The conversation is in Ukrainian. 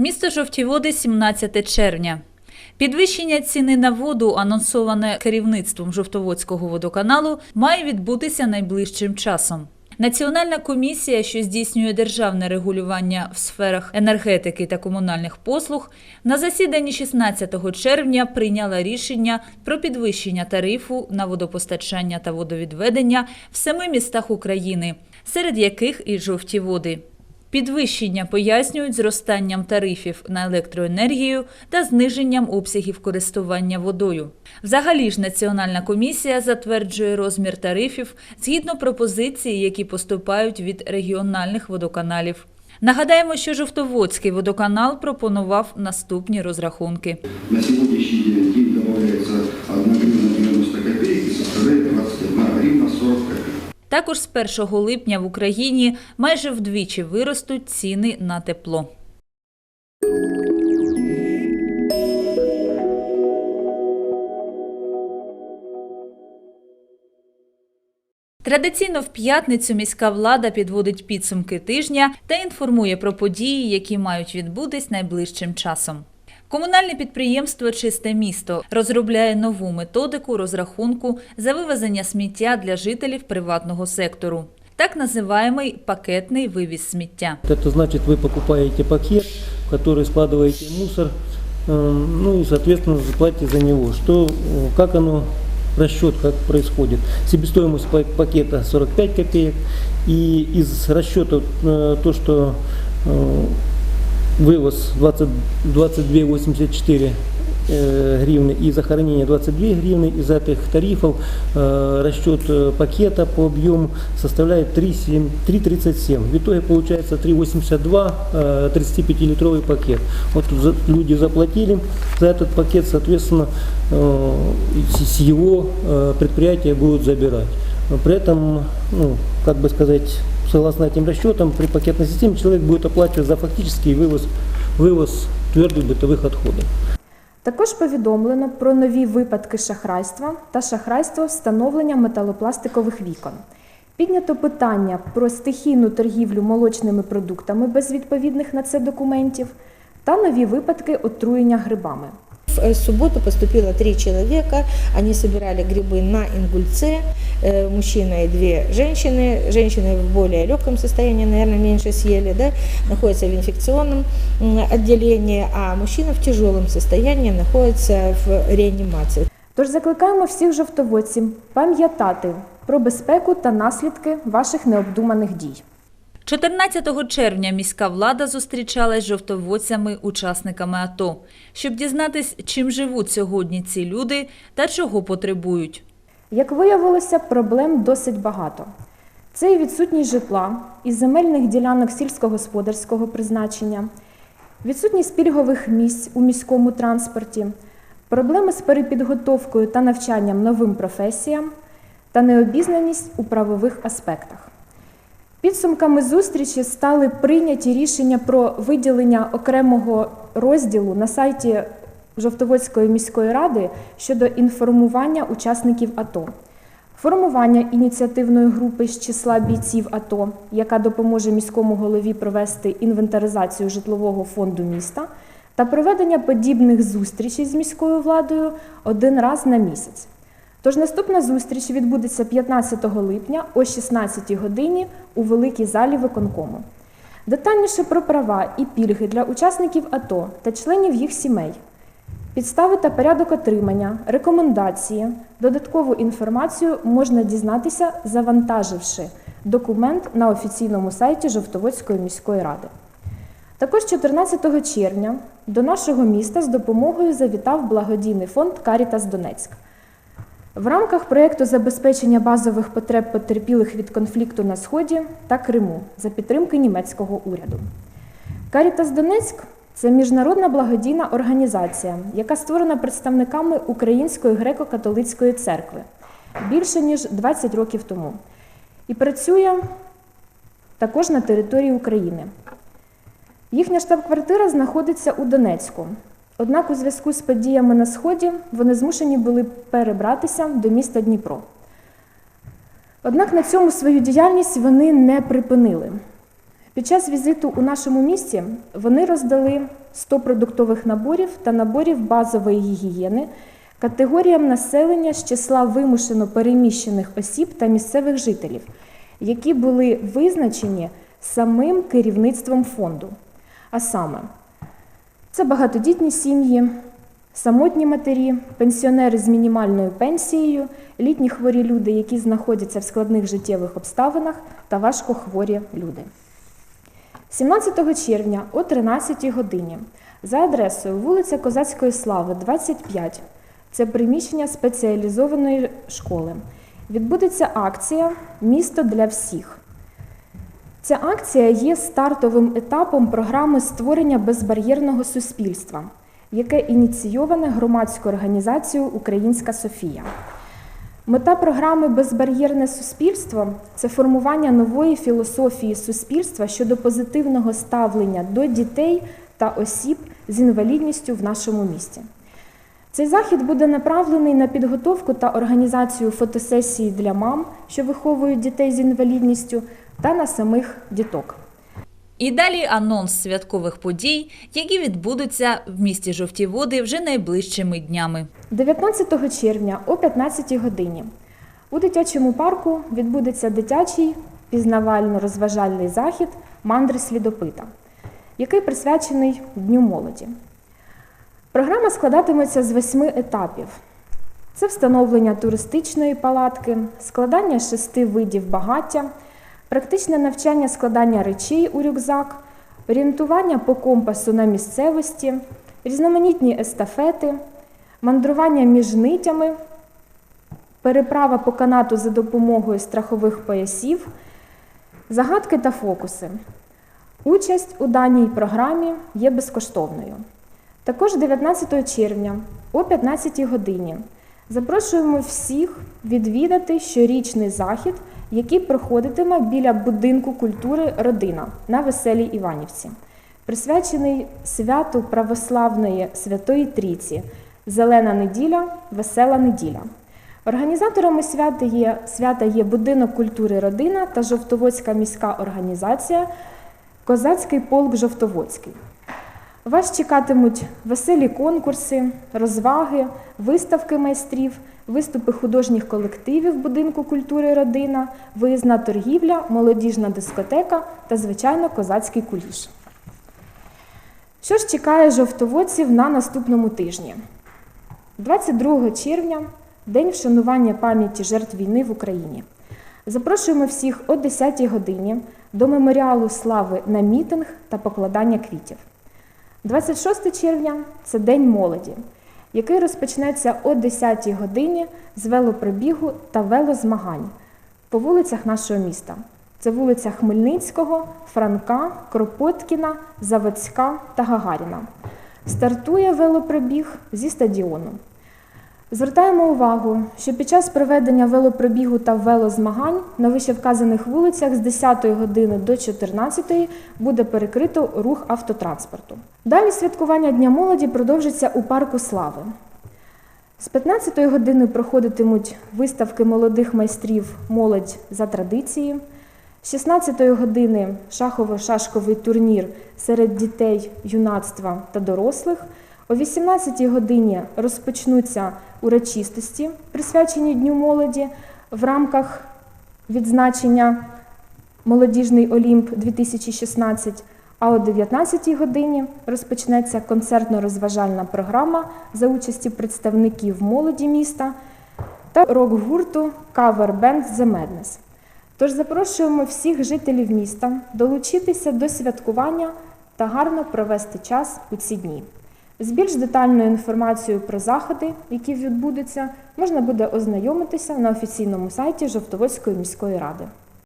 Місто Жовтіводи, 17 червня. Підвищення ціни на воду, анонсоване керівництвом Жовтоводського водоканалу, має відбутися найближчим часом. Національна комісія, що здійснює державне регулювання в сферах енергетики та комунальних послуг, на засіданні 16 червня прийняла рішення про підвищення тарифу на водопостачання та водовідведення в семи містах України, серед яких і жовті води. Підвищення пояснюють зростанням тарифів на електроенергію та зниженням обсягів користування водою. Взагалі ж Національна комісія затверджує розмір тарифів згідно пропозицій, які поступають від регіональних водоканалів. Нагадаємо, що Жовтоводський водоканал пропонував наступні розрахунки. На сегодняшний день день Також з 1 липня в Україні майже вдвічі виростуть ціни на тепло. Традиційно в п'ятницю міська влада підводить підсумки тижня та інформує про події, які мають відбутись найближчим часом. Комунальне підприємство Чисте місто розробляє нову методику розрахунку за вивезення сміття для жителів приватного сектору. Так називаємий пакетний вивіз сміття. Это значит, вы покупаете пакет, в который складываете мусор, э, ну и, соответственно, заплатите за него. Что, э, как оно, расчет, как происходит. Себестоимость па- пакета 45 копеек. И из расчета э, то, что э, вывоз 20, 22,84 э, гривны и захоронение 22 гривны, из этих тарифов э, расчет э, пакета по объему составляет 3,7 3,37. В итоге получается 3,82 э, 35-литровый пакет. Вот люди заплатили за этот пакет, соответственно, э, с его э, предприятия будут забирать. При этом, ну, как бы сказать, согласно этим расчетам, при пакетной системе человек будет оплачивать за фактический вывоз, вывоз твердых бытовых отходов. Також повідомлено про нові випадки шахрайства та шахрайство встановлення металопластикових вікон. Піднято питання про стихійну торгівлю молочними продуктами без відповідних на це документів та нові випадки отруєння грибами. В э, субботу поступило три человека, они собирали грибы на Ингульце, э, мужчина и две женщины. Женщины в более легком состоянии, наверное, меньше съели, да, находятся в инфекционном м, отделении, а мужчина в тяжелом состоянии находится в реанимации. Тож закликаємо всіх жовтоводців пам'ятати про безпеку та наслідки ваших необдуманих дій. 14 червня міська влада зустрічалась з жовтоводцями, учасниками АТО, щоб дізнатись, чим живуть сьогодні ці люди та чого потребують. Як виявилося, проблем досить багато. Це і відсутність житла, і земельних ділянок сільськогосподарського призначення, відсутність пільгових місць у міському транспорті, проблеми з перепідготовкою та навчанням новим професіям та необізнаність у правових аспектах. Підсумками зустрічі стали прийняті рішення про виділення окремого розділу на сайті Жовтоводської міської ради щодо інформування учасників АТО, формування ініціативної групи з числа бійців АТО, яка допоможе міському голові провести інвентаризацію житлового фонду міста, та проведення подібних зустрічей з міською владою один раз на місяць. Тож наступна зустріч відбудеться 15 липня о 16 годині у великій залі виконкому. Детальніше про права і пільги для учасників АТО та членів їх сімей, підстави та порядок отримання, рекомендації, додаткову інформацію можна дізнатися, завантаживши документ на офіційному сайті Жовтоводської міської ради. Також 14 червня до нашого міста з допомогою завітав благодійний фонд Карітас Донецьк. В рамках проєкту забезпечення базових потреб потерпілих від конфлікту на Сході та Криму за підтримки німецького уряду. Карітас Донецьк це міжнародна благодійна організація, яка створена представниками Української греко-католицької церкви більше ніж 20 років тому і працює також на території України. Їхня штаб-квартира знаходиться у Донецьку. Однак у зв'язку з подіями на Сході вони змушені були перебратися до міста Дніпро. Однак на цьому свою діяльність вони не припинили. Під час візиту у нашому місті вони роздали 100 продуктових наборів та наборів базової гігієни категоріям населення з числа вимушено переміщених осіб та місцевих жителів, які були визначені самим керівництвом фонду. А саме, це багатодітні сім'ї, самотні матері, пенсіонери з мінімальною пенсією, літні хворі люди, які знаходяться в складних життєвих обставинах, та важкохворі люди. 17 червня о 13 годині за адресою вулиця Козацької Слави, 25, це приміщення спеціалізованої школи, відбудеться акція Місто для всіх. Ця акція є стартовим етапом програми створення безбар'єрного суспільства, яке ініційоване громадською організацією Українська Софія. Мета програми Безбар'єрне суспільство це формування нової філософії суспільства щодо позитивного ставлення до дітей та осіб з інвалідністю в нашому місті. Цей захід буде направлений на підготовку та організацію фотосесії для мам, що виховують дітей з інвалідністю, та на самих діток. І далі анонс святкових подій, які відбудуться в місті Жовті Води вже найближчими днями. 19 червня о 15 годині у дитячому парку відбудеться дитячий пізнавально-розважальний захід Мандри слідопита, який присвячений Дню молоді. Програма складатиметься з восьми етапів: це встановлення туристичної палатки, складання шести видів багаття, практичне навчання складання речей у рюкзак, орієнтування по компасу на місцевості, різноманітні естафети, мандрування між нитями, переправа по канату за допомогою страхових поясів, загадки та фокуси. Участь у даній програмі є безкоштовною. Також 19 червня о 15 годині запрошуємо всіх відвідати щорічний захід, який проходитиме біля будинку культури Родина на Веселій Іванівці, присвячений святу православної Святої Трійці Зелена неділя, весела неділя. Організаторами свята є, свята є Будинок культури Родина та Жовтоводська міська організація Козацький полк Жовтоводський. Вас чекатимуть веселі конкурси, розваги, виставки майстрів, виступи художніх колективів будинку культури Родина, виїзна торгівля, молодіжна дискотека та, звичайно, козацький куліш. Що ж чекає жовтоводців на наступному тижні? 22 червня День вшанування пам'яті жертв війни в Україні. Запрошуємо всіх о 10 годині до меморіалу слави на мітинг та покладання квітів. 26 червня це День молоді, який розпочнеться о 10-й годині з велоприбігу та велозмагань по вулицях нашого міста. Це вулиця Хмельницького, Франка, Кропоткіна, Заводська та Гагаріна. Стартує велоприбіг зі стадіону. Звертаємо увагу, що під час проведення велопробігу та велозмагань на вищевказаних вулицях з 10 години до 14 буде перекрито рух автотранспорту. Далі святкування Дня молоді продовжиться у парку Слави. З 15 години проходитимуть виставки молодих майстрів Молодь за традиції. З 16 години шахово-шашковий турнір серед дітей, юнацтва та дорослих. О 18-й годині розпочнуться урочистості, присвячені Дню молоді в рамках відзначення Молодіжний Олімп 2016. А о 19-й годині розпочнеться концертно-розважальна програма за участі представників молоді міста та рок-гурту Cover Band The Madness. Тож запрошуємо всіх жителів міста долучитися до святкування та гарно провести час у ці дні. З більш детальною інформацією про заходи, які відбудуться, можна буде ознайомитися на офіційному сайті Жовтоводської міської ради.